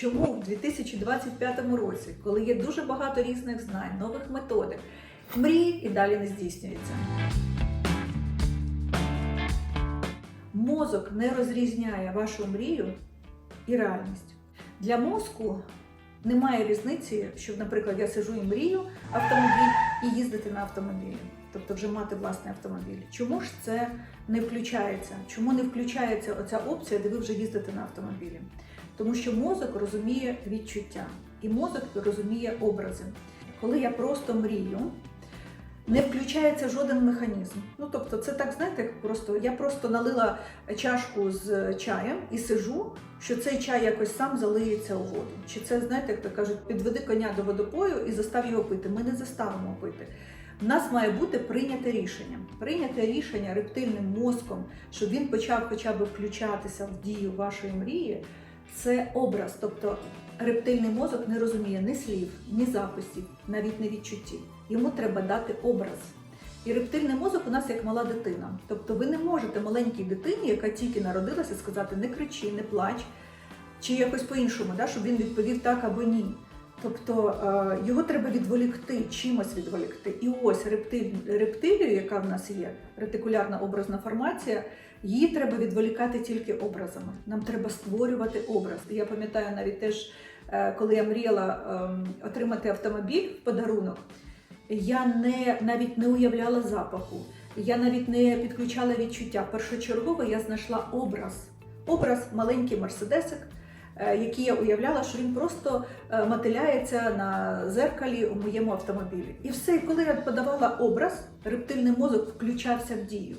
Чому в 2025 році, коли є дуже багато різних знань, нових методик, мрії і далі не здійснюються? Мозок не розрізняє вашу мрію і реальність. Для мозку немає різниці, що, наприклад, я сижу і мрію автомобіль і їздити на автомобілі, тобто вже мати власний автомобіль. Чому ж це не включається? Чому не включається оця опція, де ви вже їздите на автомобілі? Тому що мозок розуміє відчуття, і мозок розуміє образи. Коли я просто мрію, не включається жоден механізм. Ну тобто, це так, знаєте, просто я просто налила чашку з чаєм і сижу, що цей чай якось сам залиється у воду. Чи це, знаєте, як то кажуть, підведи коня до водопою і застав його пити. Ми не заставимо пити. У нас має бути прийняте рішення. Прийняте рішення рептильним мозком, щоб він почав хоча б включатися в дію вашої мрії. Це образ, тобто рептильний мозок не розуміє ні слів, ні записів, навіть не відчуттів. Йому треба дати образ. І рептильний мозок у нас як мала дитина. Тобто ви не можете маленькій дитині, яка тільки народилася, сказати не кричи, не плач, чи якось по-іншому, да, щоб він відповів так або ні. Тобто е, його треба відволікти, чимось відволікти. І ось рептиль, рептилію, яка в нас є, ретикулярна образна формація, її треба відволікати тільки образами. Нам треба створювати образ. Я пам'ятаю навіть теж, е, коли я мріяла ем, отримати автомобіль в подарунок, я не, навіть не уявляла запаху, я навіть не підключала відчуття. Першочергово я знайшла образ. Образ маленький мерседесик, е, який я уявляла, що він просто е, мотиляється на зеркалі у моєму автомобілі. І все, коли я подавала образ, рептильний мозок включався в дію.